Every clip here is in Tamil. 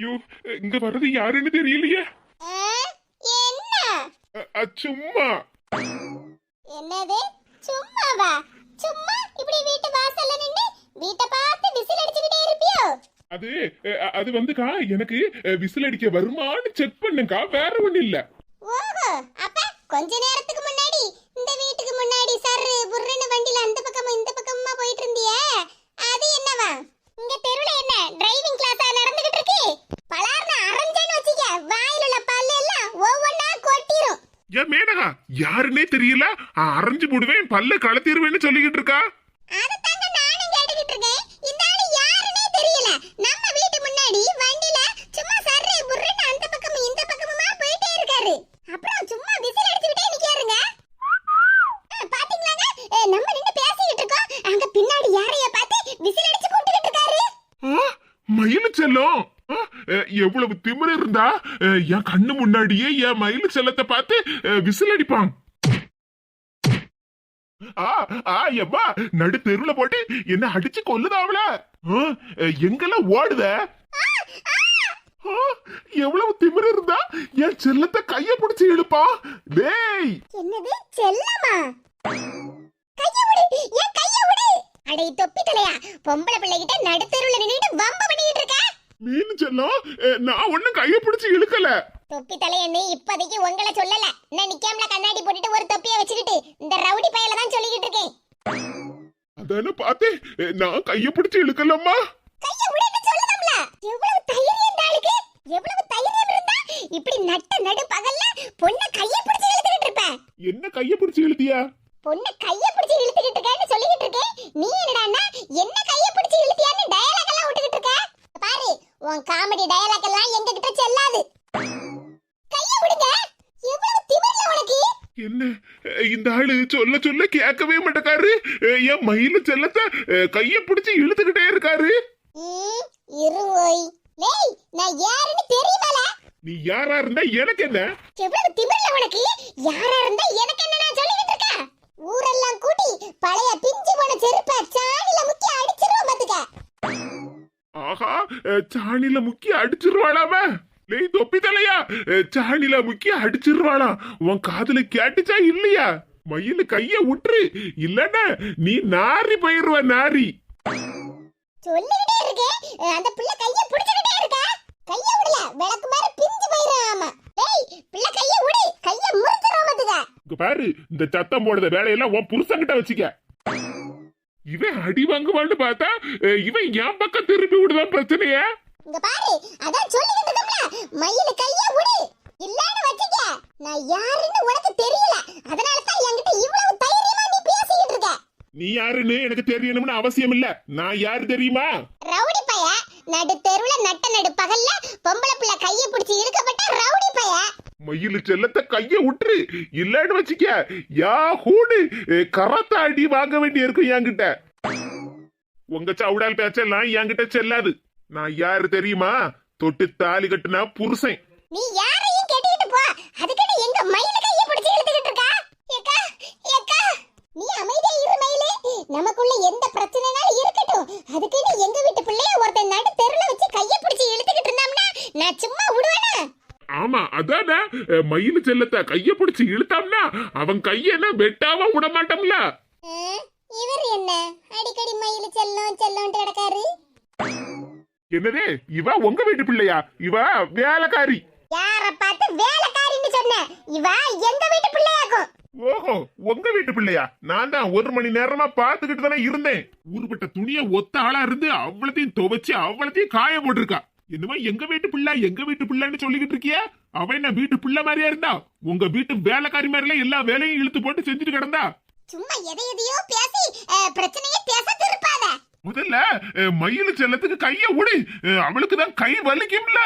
ஐயோ இங்க வர்றது யாருன்னு தெரியலையே. என்ன? சும்மா. என்னது? சும்மாவா? சும்மா? இப்படி வீட்டு வாசல்ல நின்னு வீட்டை பார்த்து விசில் அடிச்சுக்கிட்டே இருப்பியோ? அது அது வந்துக்கா எனக்கு விசில் அடிக்க வருமான்னு செக் பண்ணுங்கக்கா வேற ஒண்ணு இல்ல. ஓஹோ அப்ப கொஞ்ச நேரத்துக்கு முன்னாடி இந்த வீட்டுக்கு முன்னாடி சர்ரு புர்ருன்னு வண்டில அந்த பக்கமும் இந்த பக்கமுமா போயிட்டு இருந்தியே அது என்னவா இங்க தெருவுல என்ன டிரைவிங் கிளாஸா நடந்துகிட்டு இருக்கு பலார்னு அரைஞ்சேன்னு வச்சுக்க வாயில உள்ள பல்லு எல்லாம் ஒவ்வொன்னா ஏன் மேனகா யாருன்னே தெரியல. அரைஞ்சு போடுவேன் பல்ல கலத்திடுவேன்னு சொல்லிக்கிட்டு இருக்கா? மயிலு செல்லம். எவ்வளவு திமிரு இருந்தா என் கண்ணு முன்னாடியே என் மயில் செல்லத்தை பார்த்து விசில் அடிப்பான். ஆ ஆ நடு தெருவுல போட்டு என்ன அடிச்சு கொல்லுதாவல எங்கெல்லாம் ஓடுத? எவ்வளவு திமிரு இருந்தா என் செல்லத்தை கைய பிடிச்சு இழுப்பா? டேய்! என்னது? செல்லமா? கைய விடு ஏன் கைய விடு! அடே தொப்பி தலையா பொம்பளை பிள்ளைகிட்ட நடுத்தெருவுல நின்னுட்டு வம்பு பண்ணிட்டு இருக்க? மீன் செல்லம் நான் ஒண்ணும் கைய பிடிச்சு இழுக்கல. தொப்பி தலையன்னு இப்போதைக்கு உங்களை சொல்லல. நான் நிக்காமல கண்ணாடி போட்டுட்டு ஒரு தொப்பியை வச்சுக்கிட்டு இந்த ரவுடி பையல தான் சொல்லிக்கிட்டு இருக்கேன். அதான பார்த்தேன் அ, நான் கைய பிடிச்சு இழுக்கலம்மா. கைய விடுன்னு சொல்லணும்ல எவ்வளவு தைரியம் இந்த ஆளுக்கு? எவ்வளவு தைரியம் இருந்தா இப்படி நட்ட நடு பகல்ல பொண்ண கைய பிடிச்சு இழுத்துக்கிட்டு இருப்ப. என்ன கைய பிடிச்சு இழுத்தியா? பொண்ண கைய பிடிச்சு இழுத்துக்கிட்டு இருக்கேன்னு சொல்லிக்கிட்டு இருக்கேன். நீ என்னடான்னா என்ன கைய பிடிச்சு இழுத்தியான்னு டயலாக் எல்லாம் விட்டுக்கிட்டு இருக்க பாரு உன் காமெடி டயலாக் எல்லாம் எங்க கிட்ட செல்லாது. கைய விடுங்க. எவ்வளவு திமிர்ல உனக்கு? என்ன? இந்த ஆளு சொல்ல சொல்ல கேட்கவே மாட்டேக்காரு. என் மயில செல்லத்தை கைய பிடிச்சு இழுத்துக்கிட்டே இருக்காரு. ம், இரு ஓய். லேய் நான் யாருன்னு தெரியுமால? நீ யாரா இருந்தா எனக்கு என்ன? எவ்வளவு திமிர்ல உனக்கு? யாரா இருந்தா எனக்கு என்ன நான் சொல்லிக்கிட்டு இருக்கேன் ஊரெல்லாம் கூட்டி பழைய பிஞ்சு போன செருப்ப சாணில முக்கி அடிச்சிருவோம் பாத்துக்க. ஆஹா அ, சாணில முக்கி அடிச்சிருவாளாம. லேய் தொப்பி தலையா. அ, சாணில முக்கி அடிச்சிருவாளா. உன் காதுல கேட்டுச்சா இல்லையா? மயில கைய விட்டுரு இல்லன்னா நீ நாரி போயிருவ நாரி. சொல்லிக்கிட்டே இருக்கே. அந்த பிள்ளை கைய பிடிச்சுக்கிட்டே இருக்க. கைய விடல. விளக்கு மாதிரி பிஞ்சு போயிரும் டேய் பிள்ளை கைய விடு கைய இங்க பாரு இந்த சத்தம் போடுற வேலையெல்லாம் உன் புருஷன்கிட்ட வச்சுக்க. இவன் அடி வாங்குவான்னு பார்த்தா இவன் என் பக்கம் திருப்பி விடுதான் பிரச்சனைய. இங்க பாரு அதான் சொல்லிக்கிட்டு இருக்கோம்ல மயில கைய விடு. இல்லன்னு வச்சுக்க. நான் யாருன்னு உனக்கு தெரியல. அதனால தான் என்கிட்ட இவ்வளவு தைரியமா நீ பேசிக்கிட்டு இருக்க. நீ யாருன்னு எனக்கு தெரியணும்னு அவசியம் இல்ல. நான் யாரு தெரியுமா? ரவுடி பைய. நடு தெருவுல நட்ட நடு பகல்ல பொம்பளை பிள்ளை கைய பிடிச்சு இழுக்கப்பட்ட ரவுடி பைய. மயிலு செல்லத்தை கைய விட்டுரு. இல்லன்னு வச்சுக்க யா ஹூடு கரத்த அடி வாங்க வேண்டி இருக்கும் என்கிட்ட. உங்க சவுடால் பேச்செல்லாம் என்கிட்ட செல்லாது. நான் யாரு தெரியுமா? தொட்டு தாலி கட்டுனா புருஷன். நீ யாரையும் கேட்டுக்கிட்டு போ. அதுக்கு எங்க மயில கைய பிடிச்சு இழுத்துக்கிட்டு இருக்கா? ஏக்கா ஏக்கா. நீ அமைதியா இரு மயிலே. நமக்குள்ள எந்த பிரச்சனைனாலும் இருக்கட்டும். அதுக்கு எங்க வீட்டு பிள்ளைய ஒருத்தன் நடு தெருல வச்சு கைய பிடிச்சு இழுத்துக்கிட்டு இருந்தாம்னா நான் சும்மா விடுவேனா? ஆமா அதானே? மயிலு செல்லத்தை கைய பிடிச்சு இழுத்தாம்னா அவன் கையென்ன வெட்டாம விட மாட்டோம்ல இவர் என்ன? அடிக்கடி மயில செல்லம் செல்லம்ட்டு கிடக்காரு? என்னதே? இவ உங்க வீட்டு பிள்ளையா? இவ வேலைக்காரி. யார பார்த்து வேலைக்காரின்னு சொன்ன? இவ எங்க வீட்டு பிள்ளையாக்கும்? ஓஹோ உங்க வீட்டு பிள்ளையா? நான் தான் ஒரு மணி நேரமா பாத்துக்கிட்டு தானே இருந்தேன். ஊருப்பட்ட துணிய ஒத்த ஆளா இருந்து அவ்வளத்தையும் துவைச்சு அவ்வளத்தையும் காய போட்டிருக்கா. என்னமோ எங்க வீட்டு பிள்ளை எங்க வீட்டு பிள்ளைன்னு சொல்லிக்கிட்டு இருக்கிய? அவ என்ன வீட்டு பிள்ளை மாதிரியா இருந்தா? உங்க வீட்டு வேலைக்காரி மாதிரில எல்லா வேலையும் இழுத்து போட்டு செஞ்சுட்டு கிடந்தா? சும்மா எதை எதையோ பேசி பிரச்சனையை பேச திருப்பாத முதல்ல மயிலு செல்லத்துக்கு கைய அஹ், அவளுக்கு தான் கை வலிக்கும்ல.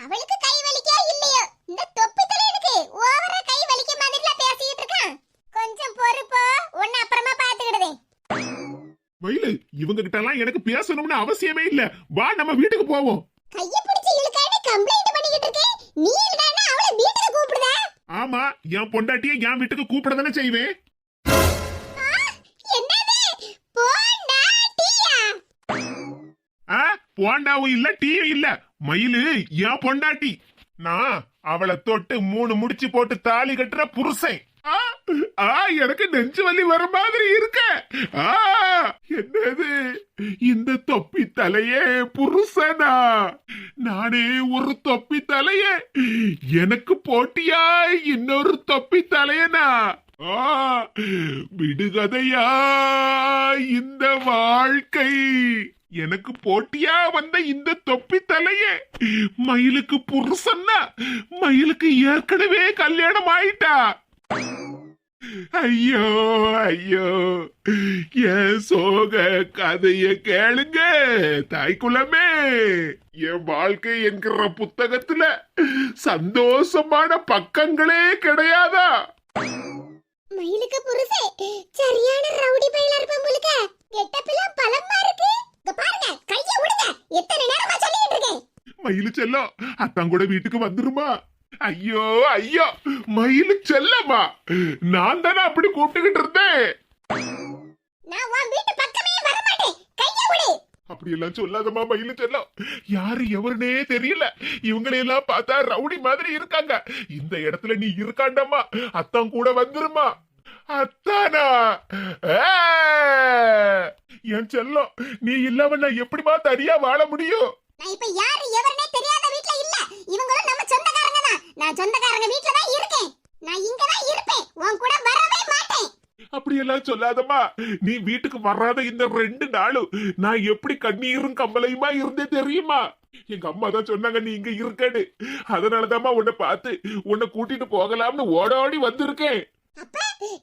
அவளுக்கு கை வலிக்கா இல்லையோ? இந்த தொப்பி தலையனுக்கு ஓவரா கை வலிக்க மாதிரில பேசிட்டு இருக்கான். கொஞ்சம் பொறுப்போ உன்னை அப்புறமா பாத்துக்கிடுதே. மயிலு இவங்க கிட்ட எல்லாம் எனக்கு பேசணும்னு அவசியமே இல்ல. வா நம்ம வீட்டுக்கு போவோம். கைய பிடிச்சு இழுக்கான்னு கம்ப்ளைண்ட் பண்ணிக்கிட்டு இருக்கேன். நீ இல்லடான்னா அவளை வீட்டுக்கு கூப்பிடுத? ஆமா என் பொண்டாட்டிய என் வீட்டுக்கு கூப்பிட தானே செய்வேன். என்னது? போண்டாட்டியா? ஆ போண்டாவும் இல்ல டீயும் இல்ல. மயிலு என் பொண்டாட்டி. நான் அவளை தொட்டு மூணு முடிச்சு போட்டு தாலி கட்டுற புருஷன். ஆ, ஆ, எனக்கு நெஞ்சு வலி வர மாதிரி இருக்க. ஆ, என்னது? இந்த தொப்பி தலையே புருஷனா? நானே ஒரு தொப்பி தலைய. எனக்கு போட்டியா இன்னொரு தொப்பி தலையனா? ஆ, விடுகதையா இந்த வாழ்க்கை? எனக்கு போட்டியா வந்த இந்த தொப்பி தலைய? மயிலுக்கு புருஷன்னா மயிலுக்கு ஏற்கனவே கல்யாணம் ஆயிட்டா ஐயோ ஐயோ. என் சோக கதைய கேளுங்க. தாய்க்குலமே என் வாழ்க்கை என்கிற புத்தகத்துல சந்தோஷமான பக்கங்களே கிடையாதா? மயிலுக்கு புருஷே சரியான ரவுடி பையலா போலுக்க கெட்டப்பெல்லாம் பலமா இருக்கு. பாருங்க கைய விடுங்க எத்தனை நேரமா சொல்லிட்டு இருக்கேன். மயிலு செல்லம் அத்தான் கூட வீட்டுக்கு வந்துருமா? ஐயோ ஐயோ மயிலு செல்லம்மா. நான் தானே அப்படி கூப்பிட்டுக்கிட்டு இருந்தேன். நான் உன் வீட்டு பக்கமே வர மாட்டேன் கைய விடு. அப்படியெல்லாம் சொல்லாதம்மா மயிலு செல்லம். யாரு எவருனே தெரியல. இவங்களையெல்லாம் பார்த்தா ரவுடி மாதிரி இருக்காங்க. இந்த இடத்துல நீ இருக்காண்டம்மா. அத்தான் கூட வந்துருமா. அத்தானா! என் செல்லம் நீ இல்லாம நான் எப்படிமா தனியா வாழ முடியும்? நான் இப்ப யாரு எவருனே தெரியாத வீட்ல இல்ல. இவங்களும் நம்ம தான் நான் சொந்தக்காரங்க வீட்ல தான் இருக்கேன். நான் இங்க தான் இருப்பேன். உன் கூட வரவே மாட்டேன். அப்படியெல்லாம் சொல்லாதம்மா. நீ வீட்டுக்கு வராத இந்த ரெண்டு நாளும் நான் எப்படி கண்ணீரும் கம்பளையுமா இருந்தே தெரியுமா? எங்க அம்மா தான் சொன்னாங்க நீ இங்க இருக்கன்னு. அதனாலதாம்மா உன்னை பார்த்து உன்னை கூட்டிட்டு போகலாம்னு ஓடோடி வந்திருக்கேன். அப்ப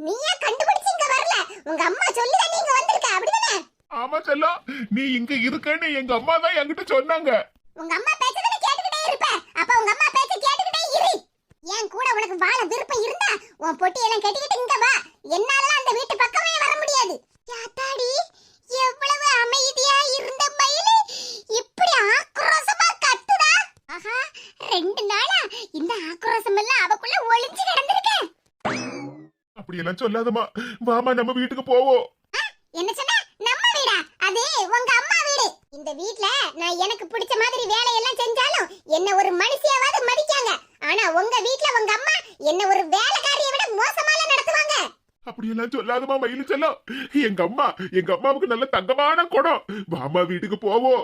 நீ ஏன் கண்டுபிடிச்சு இங்க வரல? உங்க அம்மா சொல்லி தான் நீங்க வந்திருக்க. அப்படிதானே? ஆமா செல்லம் நீ இங்க இருக்கன்னு எங்க அம்மா தான் என்கிட்ட சொன்னாங்க. உங்க அம்மா பேச்சதானே கேட்டுக்கிட்டே இருப்ப. அப்ப உங்க அம்மா என் கூட உனக்கு வாழ விருப்பம் இருந்தா உன் பொட்டி எல்லாம் கட்டிக்கிட்டு இங்க வா. என்னால அந்த வீட்டு பக்கமே வர முடியாது. யாத்தாடி எவ்வளவு அமைதியா இருந்த மயிலு இப்படி ஆக்ரோஷமா கத்துதா? ஆஹா ரெண்டு நாளா இந்த ஆக்ரோஷம் எல்லாம் அவக்குள்ள ஒளிஞ்சு அப்படி அப்படியெல்லாம் சொல்லாதமா வாமா நம்ம வீட்டுக்கு போவோம். என்ன சொன்ன? நம்ம வீடா? அது உங்க அம்மா வீடு. இந்த வீட்ல நான் எனக்கு பிடிச்ச மாதிரி வேலையெல்லாம் செஞ்சாலும் என்ன ஒரு மனுஷியாவது மதிக்காங்க. ஆனா உங்க வீட்ல உங்க அம்மா என்ன ஒரு வேலைக்காரியை விட மோசமால நடத்துவாங்க. அப்படியெல்லாம் சொல்லாதம்மா மயிலு செல்லம். எங்க அம்மா எங்க அம்மாவுக்கு நல்ல தங்கமான குடம். வாமா வீட்டுக்கு போவோம்.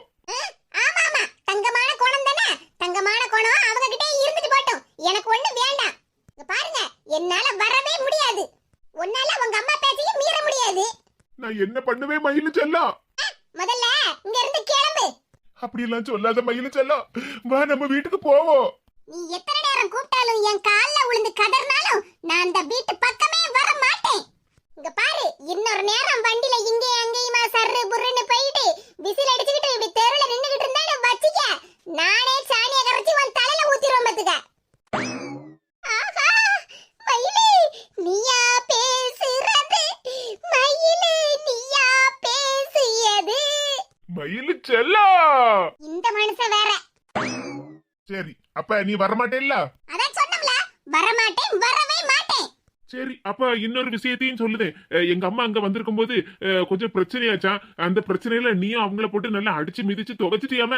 ஆமா ஆமா. தங்கமான கோணம் தானே? தங்கமான கோணம் அவங்க கிட்டே இருந்துட்டு போட்டும். எனக்கு ஒண்ணு வேண்டாம். பாருங்க என்னால வரவே முடியாது. உன்னால உங்க அம்மா பேச்சையும் மீற முடியாது. நான் என்ன பண்ணுவேன் மயிலு செல்லம் முதல்ல இங்க இருந்து கிளம்பு. அப்படியெல்லாம் சொல்லாத மயிலு செல்லம் வா நம்ம வீட்டுக்கு போவோம். நீ எத்தனை நேரம் கூப்பிட்டாலும் என் கால்ல விழுந்து கதறினாலும் நான் அந்த வீட்டு பக்கமே வர மாட்டேன். இங்க பாரு இன்னொரு நேரம் வண்டில இங்கே அங்கேயுமா சர்ரு புர்ருன்னு போயிட்டு விசில் அடிச்சுக்கிட்டு இப்படி தெருல நின்னுகிட்டு இருந்தேன்னு வச்சுக்க நானே சாணிய கரைச்சி உன் தலையில ஊத்திடுவேன் பாத்துக்க ஆஹா மயிலே நீயா பேசுறது மயிலே நீயா பேசியது மயிலு செல்லம் இந்த மனுஷன் வேற சரி அப்ப நீ வரமாட்டேல்ல அதான் சொன்னோம்ல வரமாட்டேன் வரவே மாட்டேன். சரி அப்ப இன்னொரு விஷயத்தையும் சொல்லுதே. எங்க அம்மா அங்க வந்திருக்கும் போது கொஞ்சம் பிரச்சனையாச்சா? அந்த பிரச்சனையில நீயும் அவங்கள போட்டு நல்லா அடிச்சு மிதிச்சு துவைச்சிட்டியாம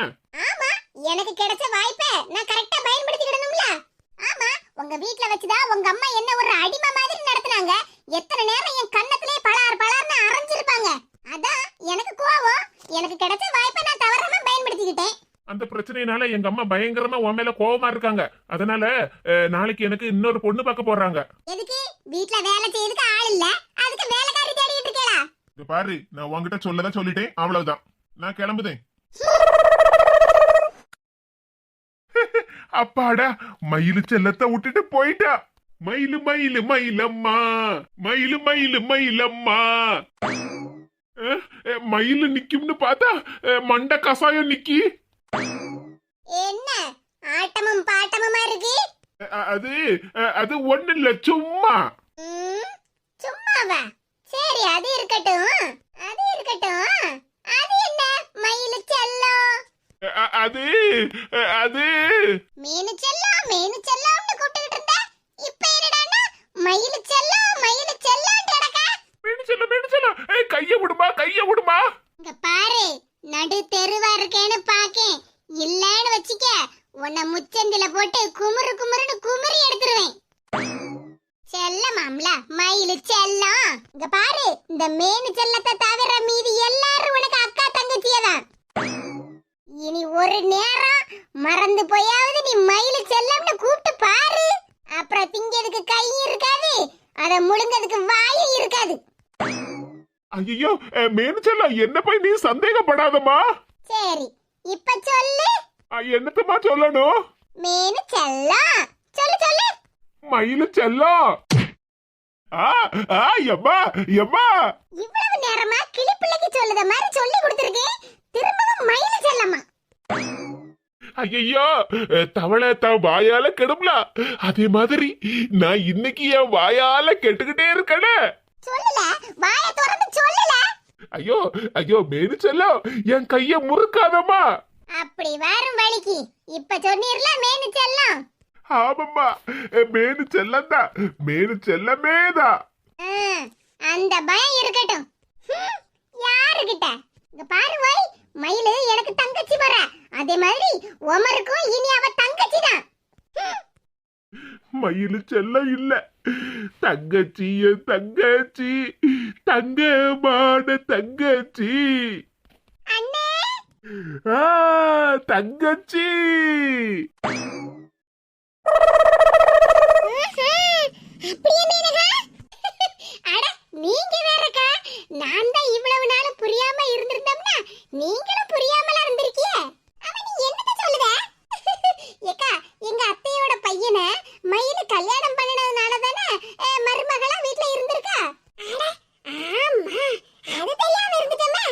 ஆமா எனக்கு கிடைச்ச வாய்ப்பை நான் கரெக்டா பயன்படுத்திக்கிடணும்ல. ஆமா உங்க வீட்ல வச்சுதான் உங்க அம்மா என்ன ஒரு அடிமை மாதிரி நடத்துனாங்க. எத்தனை நேரம் என் கண்ணத்திலே பலார் பலார்னு அரைஞ்சிருப்பாங்க அதான் எனக்கு கோவம் எனக்கு கிடைச்ச வாய்ப்பை நான் தவறாம பயன்படுத்திக்கிட்டேன் அந்த பிரச்சனையினால எங்க அம்மா பயங்கரமா உன் மேல கோவமா இருக்காங்க. அதனால அஹ், நாளைக்கு எனக்கு இன்னொரு பொண்ணு பார்க்க போறாங்க. எதுக்கு? வீட்ல வேலை செய்யறதுக்கு ஆள் இல்ல. அதுக்கு வேலைக்காரி தேடிட்டு இருக்கேளா? இங்க பாரு நான் உன்கிட்ட சொல்லதான் சொல்லிட்டேன். அவ்வளவுதான். நான் கிளம்புதேன். அப்பாடா மயிலு செல்லத்தை விட்டுட்டு போயிட்டா. மயிலு மயிலு மயிலம்மா. மயிலு மயிலு மயிலம்மா. அஹ், அஹ், மயிலு நிக்கும்னு பார்த்தா அஹ், மண்டை கசாயம் நிக்கி என்ன ஆட்டமும் பாட்டமுமா இருக்கு அஹ், அது அது ஒண்ணு இல்ல சும்மா. ம், சும்மாவா? சரி அது இருக்கட்டும். அது இருக்கட்டும். அது என்ன? மயிலு செல்லம் அது அது. மீனு செல்லம் மீனு செல்லம்னு கூப்பிட்டுக்கிட்டு இருந்த? இப்ப என்னடான்னா மயிலு செல்லம் மயிலு செல்லம்னு கிடக்க மீனு செல்ல மீனு செல்ல. கைய விடுமா கைய விடுமா. இங்க பாரு நடு தெருவா இருக்கேன்னு பாக்கேன். இல்லன்னு வச்சுக்க உன்னை முச்சந்தில போட்டு குமுறு குமுறுன்னு குமுறி எடுத்துருவேன். செல்லமாம்ல மயிலு செல்லம். இங்க பாரு இந்த மேனு செல்லத்தை தவிர மீதி எல்லாரும் உனக்கு அக்கா தங்கச்சியதான். இனி ஒரு நேரம் மறந்து போயாவது நீ மயிலு செல்லம்னு கூப்பிட்டு பாரு. அப்புறம் திங்கிறதுக்கு கையும் இருக்காது அத முழுங்கிறதுக்கு வாயும் இருக்காது. ஐயோ மேனிச்சல்ல என்ன போய் நீ சந்தேகப்படாதம்மா. சரி இப்ப சொல்லு. அஹ், என்னத்தம்மா சொல்லணும்? மேனு செல்லம் சொல்லு சொல்லு. மயிலு ஆ எம்மா எம்மா. இவ்வளவு நேரமா கிளிப்பிள்ளைக்கு சொல்லுத மாதிரி சொல்லி கொடுத்துருக்கேன் திரும்பவும் மயிலு செல்லம்மா. ஐயோ தவளை தான் வாயால கெடும்ல. அதே மாதிரி நான் இன்னைக்கு என் வாயால கெட்டுக்கிட்டே இருக்கேனே. சொல்லல. வாய திறந்து சொல்லல. ஐயோ ஐயோ மேனு செல்லம் என் கைய முறுக்காதம்மா. அப்படி வரும் வழிக்கு. இப்ப சொன்னீர்ல மேனு செல்லம். ஆமாம்மா. மேனு செல்லம் தான். மேனு செல்லமே தான். அந்த பயம் இருக்கட்டும். யாருகிட்ட? இங்க பாரு வை மயிலு எனக்கு தங்கச்சி வர அதே மாதிரி உமருக்கும் இனி அவ தங்கச்சி தான். மயிலு செல்லம் இல்ல. தங்கச்சி தங்கச்சி. தங்கமான தங்கச்சி. தங்கச்சி! அப்படியே மேனகா? அட நீங்க வேறக்கா. நான் தான் இவ்வளவு நாள் புரியாம இருந்திருந்தோம்னா நீங்களும் புரியாமல இருந்திருக்கிய. அவன் நீ சொல்லுத? ஏக்கா எங்க அத்தையோட பையனை மயில கல்யாணம் பண்ணினதுனால தானே மருமகளா வீட்ல இருந்திருக்கா? அட ஆமா அது தெரியாம இருந்துட்டோமே.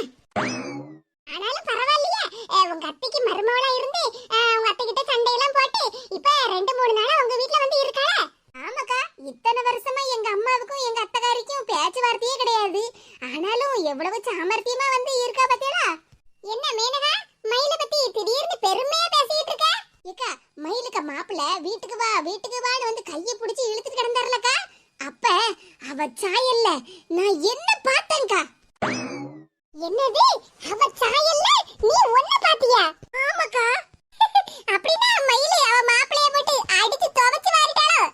ஆனாலும் பரவாயில்லையே. உங்க அத்தைக்கு மருமகளா இருந்து உங்க அத்தை கிட்ட சண்டையெல்லாம் போட்டு இப்ப ரெண்டு மூணு நாளா உங்க வீட்ல வந்து இருக்காள ஆமாக்கா இத்தனை வருஷமா எங்க அம்மாவுக்கும் எங்க அத்தைக்காரிக்கும் பேச்சுவார்த்தையே கிடையாது ஆனாலும் எவ்வளவு சாமர்த்தியமா வந்து இருக்கா பாத்தீங்களா என்ன மேனகா மயில பத்தி திடீர்னு பெருமையா பேசிட்டு இருக்க ஏக்கா மயிலுக்கு மாப்பிள்ள வீட்டுக்கு வா வீட்டுக்கு வான்னு வந்து கையை பிடிச்சி இழுத்துட்டு கிடந்தாருலக்கா அப்ப அவ சாயல்ல நான் என்ன பார்த்தேன்க்கா என்னது அவ சாயல்ல நீ ஒண்ணு பாத்தியா ஆமாக்கா அப்படின்னா மயிலே அவ மாப்பிளைய போட்டு அடிச்சு துவைச்சு மாறிட்டாளோ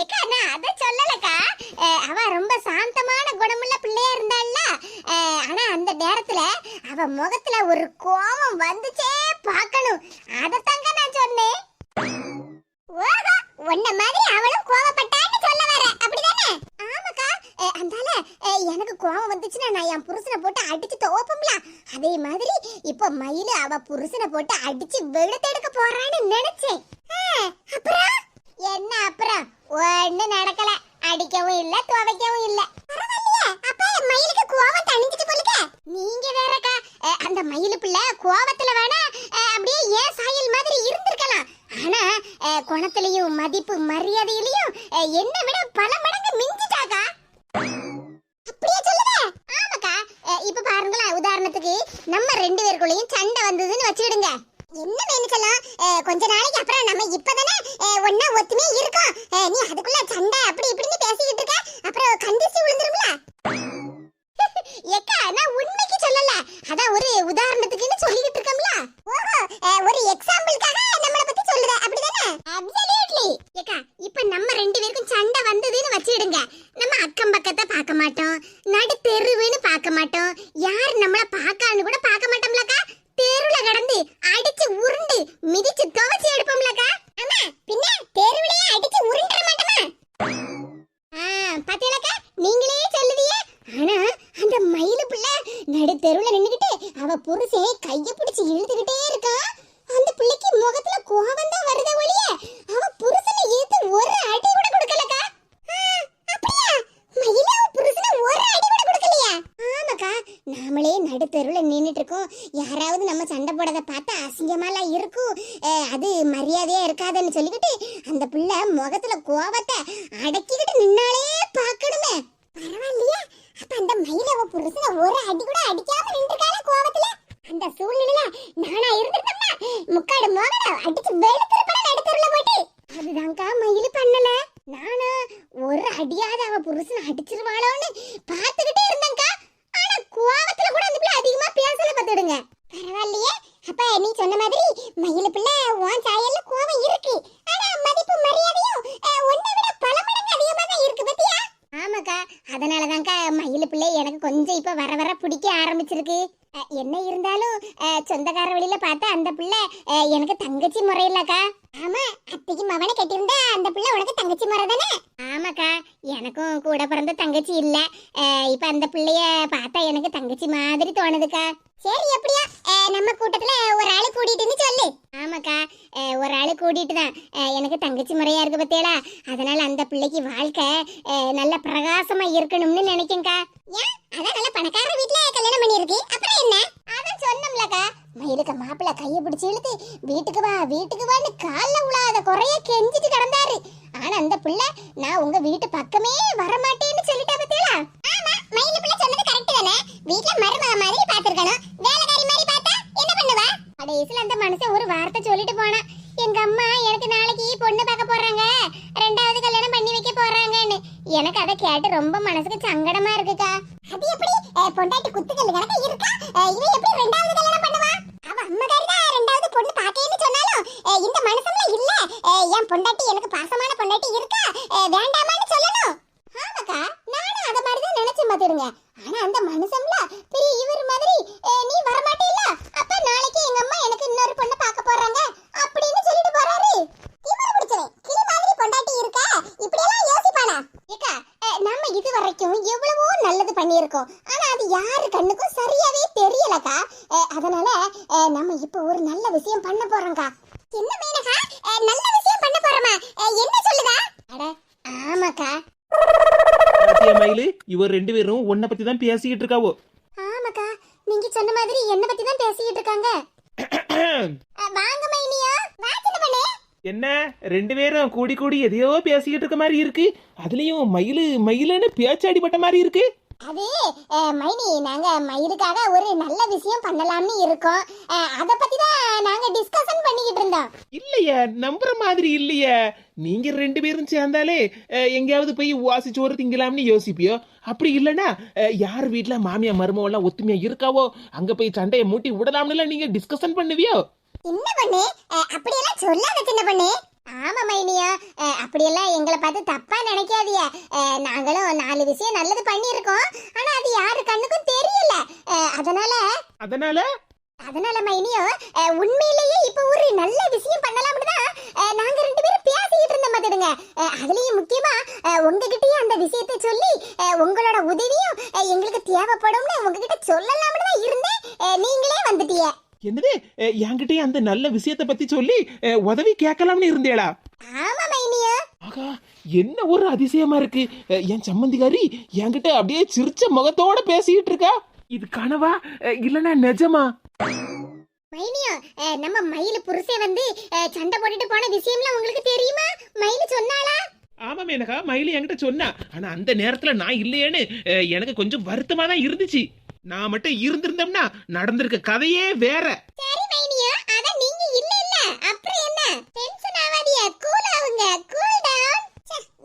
ஏக்கா நான் அத சொல்லலக்கா அஹ், அவ ரொம்ப சாந்தமான குணமுள்ள பிள்ளையா இருந்தாள்ல அஹ், ஆனா அந்த நேரத்துல அவ முகத்துல ஒரு கோபம் வந்துச்சே பார்க்கணும். அதத்தாங்க நான் சொன்னேன். ஓஹோ உன்ன மாதிரி அவளும் கோவப்பட்டான்னு சொல்ல வர. அப்படிதானே? ஆமாக்கா அஹ், அந்தால எனக்கு கோவம் வந்துச்சுன்னா நான் என் புருஷனை போட்டு அடிச்சு துவப்பம்ல அதே மாதிரி இப்ப மயில அவ புருஷனை போட்டு அடிச்சு வெளுத்தெடுக்க போறான்னு நினைச்சேன். அப்புறம்? என்ன அப்புறம்? ஒண்ணு நடக்கல. அடிக்கவும் இல்ல துவைக்கவும் இல்ல. பரவாயில்லையே. அப்ப மயிலுக்கு கோவம் தணிஞ்சிட்டு போலுக்க. நீங்க வேறக்கா அந்த மயிலு பிள்ளை கோவத்துல வேணா அப்படியே ஏ சாயல் மாதிரி இருந்திருக்கலாம். ஆனா குணத்திலையும் மதிப்பு மரியாதையிலையும் என்ன விட பல மடங்கு மிஞ்சிட்டாக்கா. அப்படியே சொல்லுங்க. ஆமாக்கா இப்ப பாருங்களேன் உதாரணத்துக்கு நம்ம ரெண்டு பேருக்குள்ளேயும் சண்டை வந்ததுன்னு வச்சுக்கிடுங்க. என்ன வேணுச்சலாம் சொல்லலாம் கொஞ்ச நாளைக்கு அப்புறம் நம்ம இப்பதானே ஒன்னா ஒண்ணா இருக்கோம். நீ அதுக்குள்ள சண்டை அப்படி இப்படின்னு பேசிக்கிட்டு இருக்க. அப்புறம் கண்டிச்சு விழுந்துரும்ல. ஏக்கா நான் உண்மைக்கு சொல்லல. அதான் ஒரு உதாரணத்துக்குன்னு சொல்லிக்கிட்டு இருக்கோம்ல. ஓஹோ ஒரு எக்ஸாம்பிளுக்காக நம்மள பத்தி சொல்லுற அப்படிதானே? அப்சல்யூட்லி ஏக்கா இப்ப நம்ம ரெண்டு பேருக்கும் சண்டை வந்ததுன்னு வச்சிடுங்க நம்ம அக்கம் பக்கத்தை பார்க்க மாட்டோம். நடு தெருவுன்னு பார்க்க மாட்டோம். யார் நம்மள பார்க்கான்னு கூட பார்க்க மாட்டோம்லக்கா தெருவுல கடந்து அடிச்சு உருண்டு மிதிச்சு துவைச்சு எடுப்போம்லக்கா ஆமா பின்ன தெருவுலயே அடிச்சு உருண்டுற மாட்டோமா ஆ, பாத்தீங்களாக்கா நீங்களே சொல்லுதியே ஆனா அந்த மயிலு பிள்ளை நடு தெருவுல நின்னுகிட்டு அவ புருஷன் கைய பிடிச்சு இழுத்துக்கிட்டே இருக்கா அந்த பிள்ளைக்கு முகத்துல கோபம் தான் வருதே ஒழிய அவ புருஷனை ஏத்து ஒரு அடி கூட கொடுக்கலக்கா ஆ, அப்படியா மயிலு அவ புருஷனை ஒரு அடி கூட கொடுக்கலையா ஆமாக்கா நாமளே நடு தெருவுல நின்னுட்டு இருக்கோம் யாராவது நம்ம சண்டை போடத பார்த்தா அசிங்கமாலாம் இருக்கும் அஹ், அது மரியாதையா இருக்காதுன்னு சொல்லிக்கிட்டு அந்த பிள்ளை முகத்துல கோபத்தை அடக்கிக்கிட்டு நின்னாலே பார்க்கணுமே பரவாயில்லையா அப்ப அந்த மயிலவ புருஷனை ஒரு அடி கூட அடிக்காம நின்றுக்கால கோபத்துல அந்த சூழ்நிலையில நானா இருந்திருந்தோம்னா முக்காடு மோகன அடிச்சு வெளுத்திருப்பட நடுத்தருல போட்டு அதுதான்க்கா மயில் பண்ணல நானா ஒரு அடியாத அவ புருஷனை அடிச்சிருவாளோன்னு பார்த்துக்கிட்டே இருந்தேன்க்கா ஆனா கோவத்துல கூட அந்த பிள்ளை அதிகமா பேசல பார்த்துடுங்க பரவாயில்லையே அப்ப வர பிடிக்க ஆரம்பிச்சிருக்கு அஹ், என்ன இருந்தாலும் அஹ், சொந்தக்கார வழியில பார்த்தா அந்த பிள்ளை எனக்கு தங்கச்சி முறையில்லக்கா ஆமா அத்தைக்கு மவனை கட்டியிருந்தா அந்த பிள்ளை உனக்கு தங்கச்சி முறை தானே ஆமாக்கா எனக்கும் கூட பிறந்த தங்கச்சி இல்ல. இப்ப அந்த பிள்ளைய பார்த்தா எனக்கு தங்கச்சி மாதிரி தோணுதுக்கா. சரி எப்படியா? நம்ம கூட்டத்துல ஒரு ஆளு கூட்டிட்டுன்னு சொல்லு. ஆமாக்கா ஒரு ஆளு கூட்டிட்டு தான். எனக்கு தங்கச்சி முறையா இருக்கு பத்தியலா. அதனால அந்த பிள்ளைக்கு வாழ்க்கை நல்ல பிரகாசமா இருக்கணும்னு நினைக்கேன்க்கா. ஏன்? அதான் நல்ல பணக்கார வீட்ல கல்யாணம் பண்ணிருக்கு அப்புறம் என்ன? அதான் சொன்னோம்லக்கா. மயிலுக்கு மாப்பிள்ள கையை பிடிச்சு இழுத்து வீட்டுக்கு வா வீட்டுக்கு வான்னு கால்ல உழாத குறைய கெஞ்சிட்டு கிடந்தாரு. ஆனா அந்த பிள்ளை நான் உங்க வீட்டு பக்கமே வர மாட்டேன்னு சொல்லிட்டா பத்தியலா ஆமா மயில பிள்ளை சொன்னது கரெக்ட் தானே? வீட்ல மருமக மாதிரி பாத்துக்கணும் வேலைக்காரி மாதிரி பார்த்தா என்ன பண்ணுவா? கடைசியில அந்த மனுஷன் ஒரு வார்த்தை சொல்லிட்டு போனா எங்க அம்மா எனக்கு நாளைக்கு பொண்ணு பார்க்க போறாங்க. ரெண்டாவது கல்யாணம் பண்ணி வைக்க போறாங்கன்னு. எனக்கு அதை கேட்டு ரொம்ப மனசுக்கு சங்கடம் இருக்குக்கா அது எப்படி அஹ், பொண்டாட்டி குத்துக்கல் கணக்கு இருக்கா அஹ், இவன் எப்படி ரெண்டாவது கல்யாணம் பண்ணுவா அவ அம்மகாரி தான் ரெண்டாவது பொண்ணு பாக்கேன்னு சொன்னாலும் அஹ், இந்த மனுஷன்ல இல்ல அஹ், என் பொண்டாட்டி எனக்கு பாசமான பொண்டாட்டி இருக்கா அஹ், வேண்டாமான்னு சொல்லணும் ஆமாக்கா நானும் அத மாதிரி தான் நினைச்சு மாத்திடுங்க ஆனா அந்த மனுஷன்ல பெரிய இவர் மாதிரி அஹ், நீ வர மாட்டேல்ல அப்ப நாளைக்கு எங்க அம்மா எனக்கு இன்னொரு பொண்ணு பார்க்க போறாங்க அப்படின்னு சொல்லிட்டு போறாரு திமிரு பிடிச்சவன் கிளி மாதிரி பொண்டாட்டி இருக்கா இப்படி எல்லாம் யோசிப்பானா ஏக்கா அஹ், நம்ம இது வரைக்கும் எவ்வளவோ பண்ணியிருக்கோம் ஆனா அது யாரு கண்ணுக்கும் சரியாவே தெரியலக்கா. அதனால நம்ம இப்போ ஒரு நல்ல விஷயம் பண்ண போறோம்க்கா. என்ன மேனகா? நல்ல விஷயம் பண்ண போறோமா? என்ன சொல்லுதா? அட ஆமாக்கா. மயிலு? இவர் ரெண்டு பேரும் உன்னை பத்தி தான் பேசிக்கிட்டு இருக்காவோ? ஆமாக்கா. நீங்க சொன்ன மாதிரி என்ன பத்தி தான் பேசிக்கிட்டு இருக்காங்க. வாங்க மைனியா. வா சின்ன பண்ணே. என்ன? ரெண்டு பேரும் கூடி கூடி எதையோ பேசிக்கிட்டு இருக்க மாதிரி இருக்கு. அதுலயும் மயிலு மயிலுன்னு பேச்சாடிப்பட்ட மாதிரி இருக்கு. அது மைனி நாங்க மயிருக்காக ஒரு நல்ல விஷயம் பண்ணலாம்னு இருக்கோம். அத பத்தி தான் நாங்க டிஸ்கஷன் பண்ணிக்கிட்டு இருந்தோம். இல்லையே நம்புற மாதிரி இல்லையே. நீங்க ரெண்டு பேரும் சேர்ந்தாலே எங்கேயாவது போய் வாசி சோறு திங்கலாம்னு யோசிப்பியோ? அப்படி இல்லைன்னா அஹ், யார் வீட்ல மாமியா மருமவெல்லாம் ஒத்துமையா இருக்காவோ? அங்க போய் சண்டையை மூட்டி விடலாம்னு நீங்க டிஸ்கஷன் பண்ணுவியோ? சின்ன பொண்ணு அப்படியெல்லாம் சொல்லாத சின்ன பொண்ணு. ஆமா மைனியா. அப்படியெல்லாம் எங்களை பார்த்து தப்பா நினைக்காதீங்க. அஹ், நாங்களும் நாலு விஷயம் நல்லது பண்ணியிருக்கோம். ஆனா அது யாரு கண்ணுக்கும் தெரியல. அதனால அதனால? அதனால மைனியோ உண்மையிலேயே இப்ப ஒரு நல்ல விஷயம் பண்ணலாம்னு தான் நாங்க ரெண்டு பேரும் பேசிக்கிட்டு இருந்தோம் பாத்துடுங்க அஹ், அதுலயும் முக்கியமா அஹ், உங்ககிட்டயும் அந்த விஷயத்தை சொல்லி உங்களோட உதவியும் எங்களுக்கு தேவைப்படும்னு உங்ககிட்ட சொல்லலாம்னு தான் இருந்தேன் அஹ், நீங்களே வந்துட்டீங்க என்னது? அஹ், என்கிட்டயே அந்த நல்ல விஷயத்தை பத்தி சொல்லி உதவி கேட்கலாம்னு மைனியோ. ஆகா என்ன ஒரு அதிசயமா இருக்கு? என் சம்மந்திகாரி என்கிட்ட அப்படியே சிரிச்ச முகத்தோட பேசிக்கிட்டு இருக்கா? இது கனவா? இல்லனா நிஜமா? மைனியோ நம்ம மயில் புருஷே வந்து சண்டை போட்டுட்டு போன விஷயம்லாம் உங்களுக்கு தெரியுமா? மயில் சொன்னாளா? ஆமா மேனகா மயிலி என்கிட்ட சொன்னா. ஆனா அந்த நேரத்துல நான் இல்லையேன்னு எனக்கு கொஞ்சம் வருத்தமா தான் இருந்துச்சு. நான் மட்டும் இருந்திருந்தோம்னா நடந்திருக்க கதையே வேற. சரி மைனியோ. அத நீங்க இல்ல இல்ல. அப்புறம் என்ன? டென்ஷன் ஆகாதீங்க கூல் ஆகுங்க. கூல் டவுன்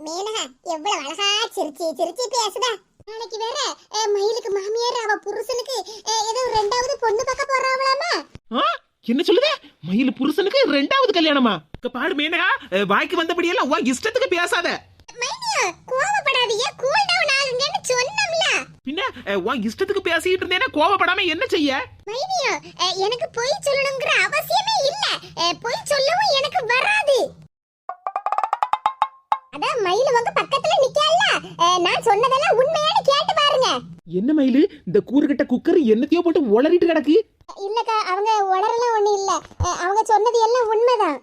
மேனகா எவ்வளவு அழகா சிரிச்சி சிரிச்சி பேசுதா. நாளைக்கு வேற மயிலுக்கு மாமியார் அவ புருஷனுக்கு ஏதோ ரெண்டாவது பொண்ணு பார்க்க போறாங்களாமா? என்ன சொல்லுத? மயில் புருஷனுக்கு ரெண்டாவது கல்யாணமா? பாரு மேனகா. வாய்க்கு வந்தபடியெல்லாம் உன் இஷ்டத்துக்கு பேசாத மைனியோ கோவப்படாதீங்க கூல் டவுன் ஆகுங்கன்னு சொன்னோம்ல பின்ன அஹ், உன் இஷ்டத்துக்கு பேசிக்கிட்டு இருந்தேன்னா கோவப்படாம என்ன செய்ய? மைனியோ எனக்கு பொய் சொல்லணுங்கிற அவசியமே இல்ல. பொய் சொல்லவும் எனக்கு வராது. அதான் மயில் உங்க பக்கத்துல நிக்கல. நான் சொன்னதெல்லாம் உண்மையானு கேட்டு பாருங்க. என்ன மயிலு? இந்த கூறுகிட்ட குக்கர் என்னத்தையோ போட்டு உளறிட்டு கிடக்கு. இல்லக்கா அவங்க உளறலாம் ஒண்ணு இல்ல. அவங்க சொன்னது எல்லாம் உண்மைதான்?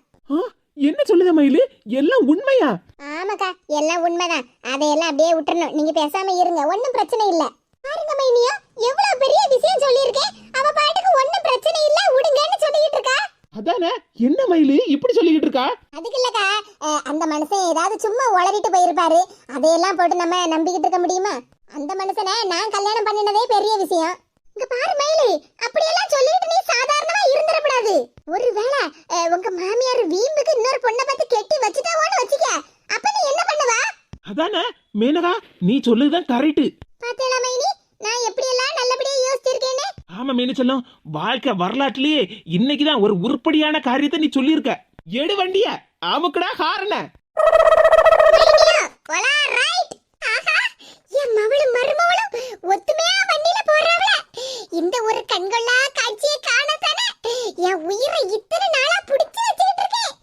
என்ன சொல்லுத மயிலு? எல்லாம் உண்மையா? ஆமாக்கா எல்லாம் உண்மைதான். அதையெல்லாம் அப்படியே விட்டுறணும். நீங்க பேசாம இருங்க. ஒண்ணும் பிரச்சனை இல்ல. பாருங்க மைனியோ எவ்வளவு பெரிய விஷயம் சொல்லியிருக்கேன் அவ பாட்டுக்கு ஒண்ணும் பிரச்சனை இல்ல விடுங்கன்னு சொல்லிட்டு இருக்கா. அதானே? என்ன மயிலு? இப்படி சொல்லிக்கிட்டு இருக்கா? அதுக்கு இல்லக்கா அஹ், அந்த மனுஷன் ஏதாவது சும்மா உளறிட்டு போயிருப்பாரு. அதையெல்லாம் போட்டு நம்ம நம்பிக்கிட்டு இருக்க முடியுமா? அந்த மனுஷனை நான் கல்யாணம் பண்ணினதே பெரிய விஷயம். இங்க பாரு மயிலு அப்படியெல்லாம் சொல்லிட்டு நீ சாதாரணமா இருந்துடக்கூடாது. ஒருவேளை அஹ், உங்க மாமியார் வீம்புக்கு இன்னொரு பொண்ணை பார்த்து கெட்டி வச்சுட்டாவோன்னு வச்சுக்க. அப்ப நீ என்ன பண்ணுவா? அதானே? மேனகா நீ சொல்லுதுதான் கரெக்ட் பார்த்தேல மைனி? நான் எப்படி எல்லாம் நல்லபடியா யோசிச்சிருக்கேன்னு? ஆமா மீனு செல்லம் வாழ்க்கை வரலாற்றுலயே இன்னைக்கு தான் ஒரு உருப்படியான காரியத்தை நீ சொல்லியிருக்க. எடு வண்டிய அமுக்குடா ஹாரன. இந்த ஒரு கண்கொள்ளா காட்சியை காணத்தானே என் உயிரை இத்தனை நாளா புடிச்சு வச்சுக்கிட்டு இருக்கேன்.